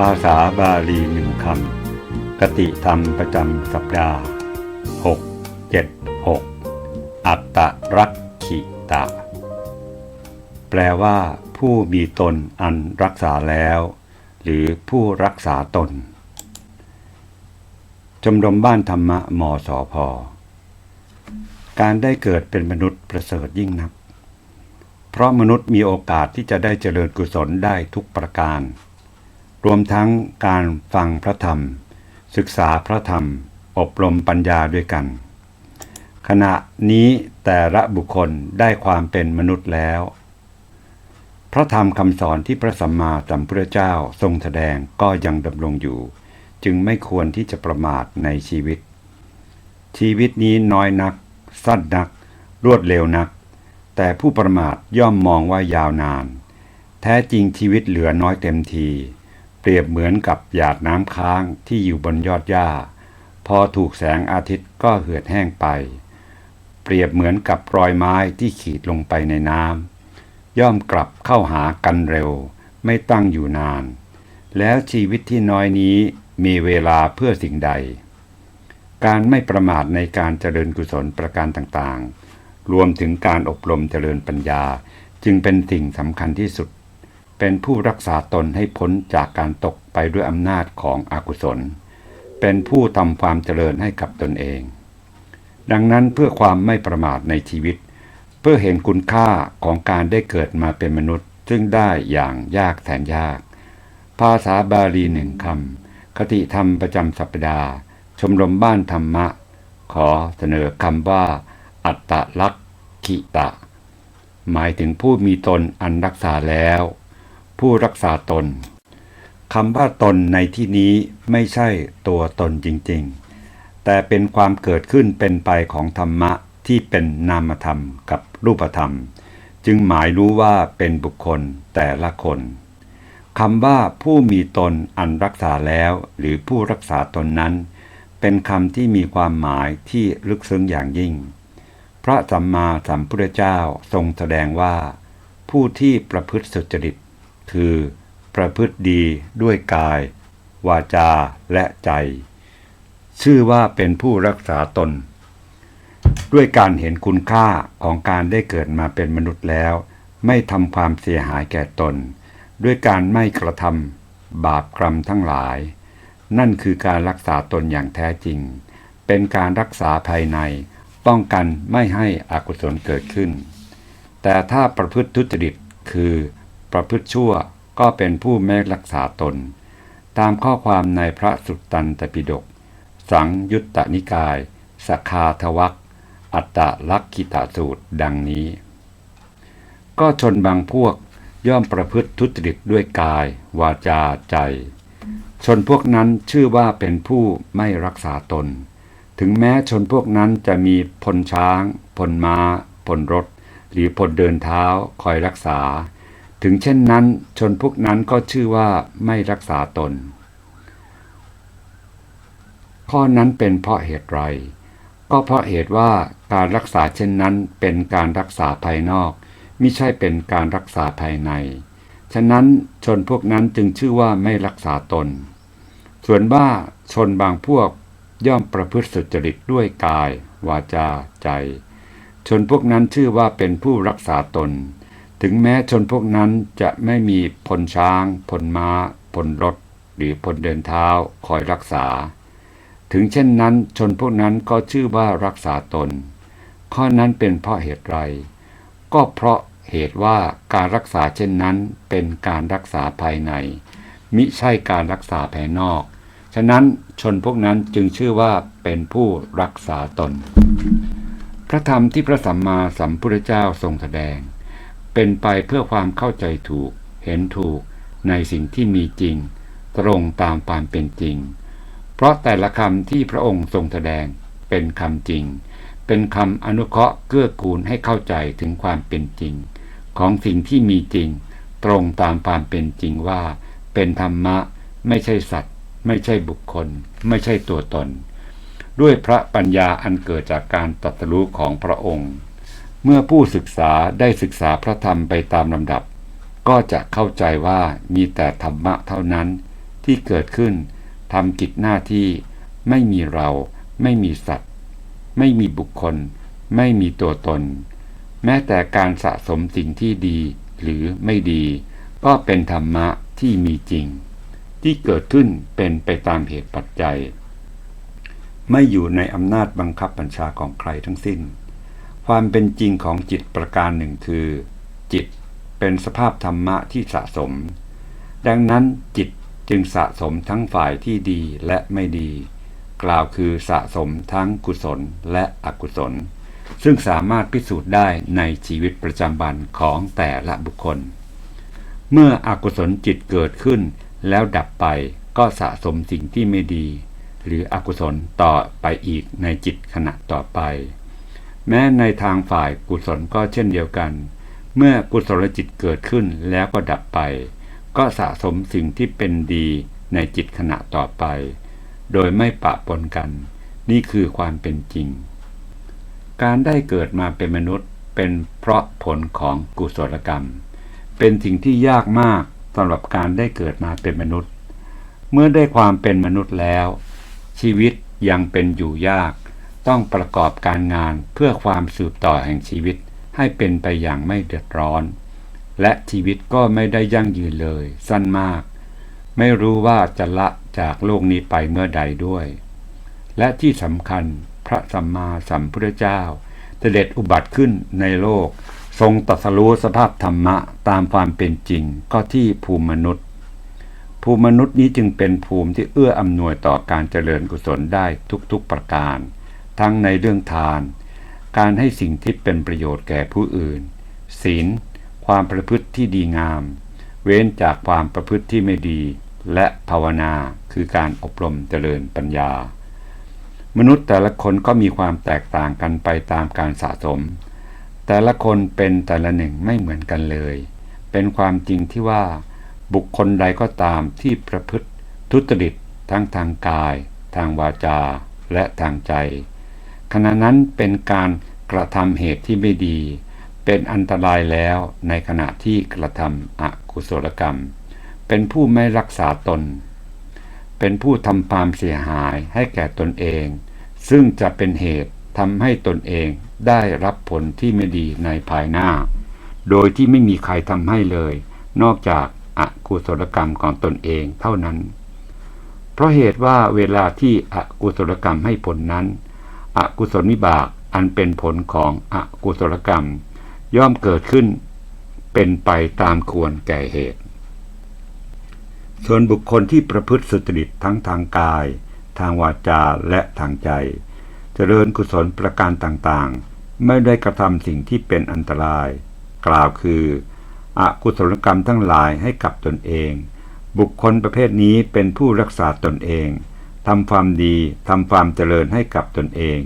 ภาษาบาลีหนึ่งคำกติธรรมประจำสัปดาห์ 6 7 6 อัตตรักขิตะ แปลว่าผู้มีตนอันรักษาแล้ว หรือผู้รักษาตน ชมรมบ้านธรรมะมสอพอการได้เกิดเป็นมนุษย์ประเสริฐยิ่งนัก เพราะมนุษย์มีโอกาสที่จะได้เจริญกุศลได้ทุกประการ รวมทั้งการฟังพระธรรม ศึกษาพระธรรม อบรมปัญญาด้วยกัน ขณะนี้แต่ละบุคคลได้ความเป็นมนุษย์แล้ว พระธรรมคำสอนที่พระสัมมาสัมพุทธเจ้าทรงแสดงก็ยังดำรงอยู่ จึงไม่ควรที่จะประมาทในชีวิต ชีวิตนี้น้อยนัก สั้นนัก รวดเร็วนัก แต่ผู้ประมาทย่อมมองว่ายาวนาน แท้จริงชีวิตเหลือน้อยเต็มที เปรียบเหมือนกับหยาดน้ำค้างที่อยู่บนยอดหญ้า พอถูกแสงอาทิตย์ก็เหือดแห้งไป เปรียบเหมือนกับรอยไม้ที่ขีดลงไปในน้ำย่อมกลับเข้าหากันเร็ว ไม่ตั้งอยู่นาน แล้วชีวิตที่น้อยนี้มีเวลาเพื่อสิ่งใด การไม่ประมาทในการเจริญกุศลประการต่างๆ รวมถึงการอบรมเจริญปัญญาจึงเป็นสิ่งสำคัญที่สุด เป็นผู้รักษาตนให้พ้นจากการตกไปด้วยอำนาจของอกุศล เป็นผู้ทำความเจริญให้กับตนเอง ดังนั้นเพื่อความไม่ประมาทในชีวิต เพื่อเห็นคุณค่าของการได้เกิดมาเป็นมนุษย์ ซึ่งได้อย่างยากแสนยาก ภาษาบาลีหนึ่งคำคติธรรมประจำสัปดาห์ ชมรมบ้านธรรมะ ขอเสนอคำว่า อัตตลักขิตะ หมายถึงผู้มีตนอันรักษาแล้ว ผู้รักษาตนคำว่าตนในที่นี้ไม่ใช่ตัวตนจริงๆ แต่เป็นความเกิดขึ้นเป็นไปของธรรมะที่เป็นนามธรรมกับรูปธรรม จึงหมายรู้ว่าเป็นบุคคลแต่ละคนคำว่าผู้มีตนอันรักษาแล้ว หรือผู้รักษาตนนั้น เป็นคำที่มีความหมายที่ลึกซึ้งอย่างยิ่ง พระสัมมาสัมพุทธเจ้าทรงแสดงว่า ผู้ที่ประพฤติสุจริต คือ ประพฤติดีด้วยกาย วาจาและใจ ชื่อว่าเป็นผู้รักษาตน ด้วยการเห็นคุณค่าของการได้เกิดมาเป็นมนุษย์แล้ว ไม่ทำความเสียหายแก่ตน ด้วยการไม่กระทำบาปกรรมทั้งหลาย นั่นคือการรักษาตนอย่างแท้จริง เป็นการรักษาภายในป้องกันไม่ให้อกุศลเกิดขึ้น แต่ถ้าประพฤติทุจริตคือ ประพฤติชั่วก็เป็นผู้ไม่รักษาตน ตามข้อความในพระสุตตันตปิฎกสังยุตตนิกาย สคาทวักอัตตลักขิตาสูตรดังนี้ ก็ชนบางพวกย่อมประพฤติทุจริตด้วยกาย วาจาใจ ชนพวกนั้นชื่อว่าเป็นผู้ไม่รักษาตน ถึงแม้ชนพวกนั้นจะมีพลช้าง พลม้า พลรถ หรือพลเดินเท้าคอยรักษา ถึงเช่นนั้นชนพวกนั้นก็ชื่อว่าไม่รักษาตน ข้อนั้นเป็นเพราะเหตุไร ก็เพราะเหตุว่าการรักษาเช่นนั้นเป็นการรักษาภายนอกม่ใช่เป็นการรักษาภายใน ฉะนั้นชนพวกนั้นจึงชื่อว่าไม่รักษาตน ส่วนบ้าชนบางพวกย่อมประพฤติสุจริตด้วยกาย วาจา ใจ ชนพวกนั้นชื่อว่าเป็นผู้รักษาตน ถึงแม้ชนพวกนั้นจะไม่มีพลช้าง พลม้า พลรถ หรือพลเดินเท้าคอยรักษา ถึงเช่นนั้นชนพวกนั้นก็ชื่อว่ารักษาตน ข้อนั้นเป็นเพราะเหตุไร ก็เพราะเหตุว่าการรักษาเช่นนั้นเป็นการรักษาภายใน มิใช่การรักษาภายนอก ฉะนั้นชนพวกนั้นจึงชื่อว่าเป็นผู้รักษาตน พระธรรมที่พระสัมมาสัมพุทธเจ้าทรงแสดง เป็นไปเพื่อความเข้าใจถูก เห็นถูก ในสิ่งที่มีจริง ตรงตามความเป็นจริง เพราะแต่ละคำที่พระองค์ทรงแสดงเป็นคำจริง เป็นคำอนุเคราะห์เกื้อกูลให้เข้าใจถึงความเป็นจริง ของสิ่งที่มีจริง ตรงตามความเป็นจริงว่า เป็นธรรมะ ไม่ใช่สัตว์ ไม่ใช่บุคคล ไม่ใช่ตัวตน ด้วยพระปัญญาอันเกิดจากการตรัสรู้ของพระองค์ เมื่อผู้ศึกษาได้ศึกษาพระธรรมไปตามลำดับ ก็จะเข้าใจว่ามีแต่ธรรมะเท่านั้นที่เกิดขึ้นทำกิจหน้าที่ ไม่มีเรา ไม่มีสัตว์ ไม่มีบุคคล ไม่มีตัวตน แม้แต่การสะสมสิ่งที่ดีหรือไม่ดี ก็เป็นธรรมะที่มีจริง ที่เกิดขึ้นเป็นไปตามเหตุปัจจัย ไม่อยู่ในอำนาจบังคับบัญชาของใครทั้งสิ้น ความเป็นจริงของจิตประการหนึ่งคือ จิตเป็นสภาพธรรมะที่สะสม ดังนั้นจิตจึงสะสมทั้งฝ่ายที่ดีและไม่ดี กล่าวคือสะสมทั้งกุศลและอกุศล ซึ่งสามารถพิสูจน์ได้ในชีวิตประจำวันของแต่ละบุคคล เมื่ออกุศลจิตเกิดขึ้น แล้วดับไปก็สะสมสิ่งที่ไม่ดี หรืออกุศลต่อไปอีกในจิตขณะต่อไป แม้ในทางฝ่ายกุศลก็เช่นเดียวกัน เมื่อกุศลจิตเกิดขึ้นแล้วก็ดับไป ก็สะสมสิ่งที่เป็นดีในจิตขณะต่อไป โดยไม่ปะปนกัน นี่คือความเป็นจริง การได้เกิดมาเป็นมนุษย์เป็นเพราะผลของกุศลกรรม เป็นสิ่งที่ยากมากสำหรับการได้เกิดมาเป็นมนุษย์ เมื่อได้ความเป็นมนุษย์แล้ว ชีวิตยังเป็นอยู่ยาก ต้องประกอบการงานเพื่อความสืบต่อแห่งชีวิตให้เป็นไปอย่างไม่เดือดร้อน และชีวิตก็ไม่ได้ยั่งยืนเลย สั้นมาก ไม่รู้ว่าจะละจากโลกนี้ไปเมื่อใดด้วย และที่สำคัญพระสัมมาสัมพุทธเจ้าเสด็จอุบัติขึ้นในโลก ทรงตรัสรู้สภาพธรรมะตามความเป็นจริงก็ที่ภูมิมนุษย์ ภูมิมนุษย์นี้จึงเป็นภูมิที่เอื้ออำนวยต่อการเจริญกุศลได้ทุกๆประการ ทั้งในเรื่องทาน การให้สิ่งที่เป็นประโยชน์แก่ผู้อื่น ศีล ความประพฤติที่ดีงาม เว้นจากความประพฤติที่ไม่ดี และภาวนาคือการอบรมเจริญปัญญา มนุษย์แต่ละคนก็มีความแตกต่างกันไปตามการสะสม แต่ละคนเป็นแต่ละหนึ่งไม่เหมือนกันเลย เป็นความจริงที่ว่า บุคคลใดก็ตามที่ประพฤติทุจริตทั้งทางกาย ทางวาจา และทางใจ ขณะนั้นเป็นการกระทำเหตุที่ไม่ดี เป็นอันตรายแล้วในขณะที่กระทำอกุศลกรรม เป็นผู้ไม่รักษาตน เป็นผู้ทำความเสียหายให้แก่ตนเอง ซึ่งจะเป็นเหตุทำให้ตนเองได้รับผลที่ไม่ดีในภายหน้า โดยที่ไม่มีใครทำให้เลย นอกจากอกุศลกรรมของตนเองเท่านั้น เพราะเหตุว่าเวลาที่อกุศลกรรมให้ผลนั้น อกุศลวิบากอันเป็นผลของอกุศลกรรม ย่อมเกิดขึ้น เป็นไปตามควรแก่เหตุ ส่วนบุคคลที่ประพฤติสุจริตทั้งทางกาย ทางวาจาและทางใจ เจริญกุศลประการต่างๆ ไม่ได้กระทำสิ่งที่เป็นอันตราย กล่าวคืออกุศลกรรมทั้งหลายให้กับตนเอง บุคคลประเภทนี้เป็นผู้รักษาตนเอง ทำความดีทำความเจริญให้กับตนเอง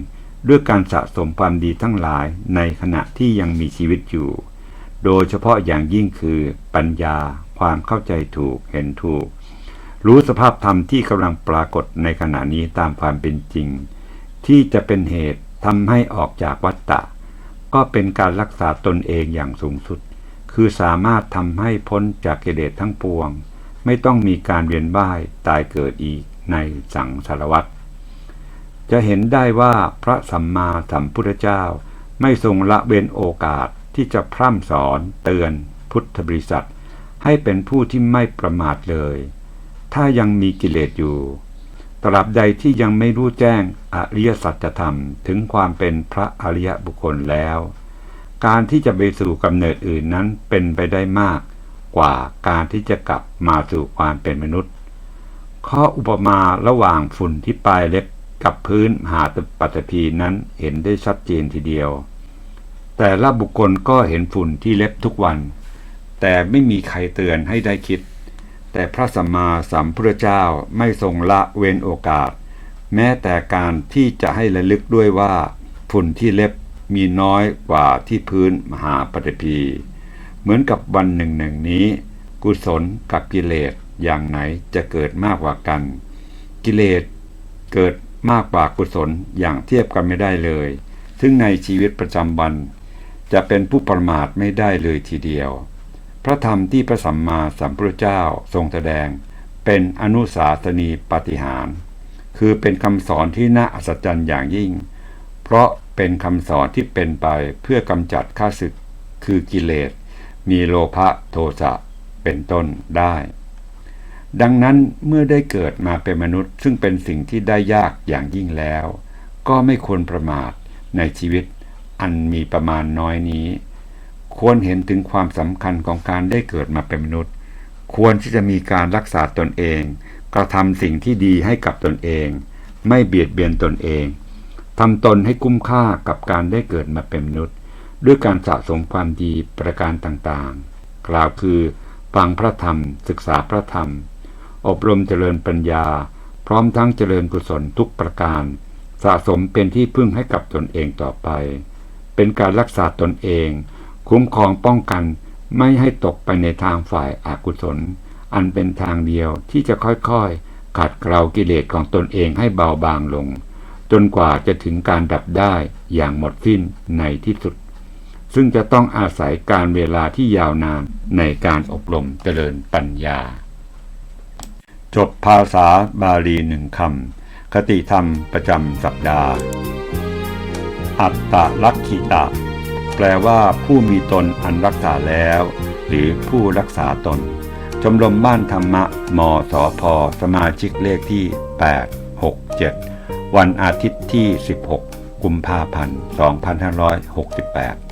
ด้วยการสะสมความดีทั้งหลายในขณะที่ยังมีชีวิตอยู่ โดยเฉพาะอย่างยิ่งคือปัญญา ความเข้าใจถูกเห็นถูก รู้สภาพธรรมที่กำลังปรากฏในขณะนี้ตามความเป็นจริง ที่จะเป็นเหตุทำให้ออกจากวัฏฏะก็เป็นการรักษาตนเองอย่างสูงสุด คือสามารถทำให้พ้นจากกิเลสทั้งปวง ไม่ต้องมีการเวียนว่ายตายเกิดอีก ในสังสารวัฏจะเห็นได้ว่าพระสัมมาสัมพุทธเจ้าไม่ทรงละเว้นโอกาสที่จะพร่ำสอนเตือนพุทธบริษัท ให้เป็นผู้ที่ไม่ประมาทเลย ถ้ายังมีกิเลสอยู่ตราบใดที่ยังไม่รู้แจ้งอริยสัจธรรมถึงความเป็นพระอริยบุคคลแล้ว การที่จะไปสู่กำเนิดอื่นนั้นเป็นไปได้มาก กว่าการที่จะกลับมาสู่ความเป็นมนุษย์ ข้ออุปมาระหว่างฝุ่นที่ปลายเล็บกับพื้นหาดปัตภีนั้นเห็นได้ชัดเจนทีเดียว แต่ละบุคคลก็เห็นฝุ่นที่เล็บทุกวัน แต่ไม่มีใครเตือนให้ได้คิด แต่พระสัมมาสัมพุทธเจ้าไม่ทรงละเว้นโอกาส แม้แต่การที่จะให้ระลึกด้วยว่า ฝุ่นที่เล็บมีน้อยกว่าที่พื้นมหาปฐพี เหมือนกับวันหนึ่งหนึ่งนี้ กุศลกับกิเลส อย่างไหนจะเกิดมากกว่ากัน กิเลสเกิดมากกว่ากุศลอย่างเทียบกันไม่ได้เลย ซึ่งในชีวิตประจำวัน จะเป็นผู้ประมาทไม่ได้เลยทีเดียว พระธรรมที่พระสัมมาสัมพุทธเจ้าทรงแสดง เป็นอนุสาสนีปฏิหาร คือเป็นคำสอนที่น่าอัศจรรย์อย่างยิ่ง เพราะเป็นคำสอนที่เป็นไปเพื่อกำจัดข้าศึก คือกิเลส มีโลภะโทสะเป็นต้นได้ ดังนั้นเมื่อได้เกิดมาเป็นมนุษย์ ซึ่งเป็นสิ่งที่ได้ยากอย่างยิ่งแล้ว ก็ไม่ควรประมาทในชีวิตอันมีประมาณน้อยนี้ ควรเห็นถึงความสำคัญของการได้เกิดมาเป็นมนุษย์ ควรที่จะมีการรักษาตนเอง กระทำสิ่งที่ดีให้กับตนเอง ไม่เบียดเบียนตนเองทำตนให้คุ้มค่ากับการได้เกิดมาเป็นมนุษย์ ด้วยการสะสมความดีประการต่างๆ กล่าวคือฟังพระธรรม ศึกษาพระธรรม อบรมเจริญปัญญา พร้อมทั้งเจริญกุศลทุกประการ สะสมเป็นที่พึ่งให้กับตนเองต่อไป เป็นการรักษาตนเอง คุ้มครองป้องกันไม่ให้ตกไปในทางฝ่ายอากุศล อันเป็นทางเดียวที่จะค่อยๆ ขัดเกลากิเลสของตนเองให้เบาบางลง จนกว่าจะถึงการดับได้อย่างหมดสิ้นในที่สุด ซึ่งจะต้องอาศัยการเวลาที่ยาวนานในการอบรมเจริญปัญญา จบภาษาบาลีหนึ่งคำ คติธรรมประจำสัปดาห์ อัตตลักขิตะ แปลว่าผู้มีตนอันรักษาแล้ว หรือผู้รักษาตน ชมรมบ้านธรรมะ มสพ สมาชิกเลขที่ 867 วันอาทิตย์ที่ 16 กุมภาพันธ์ 2568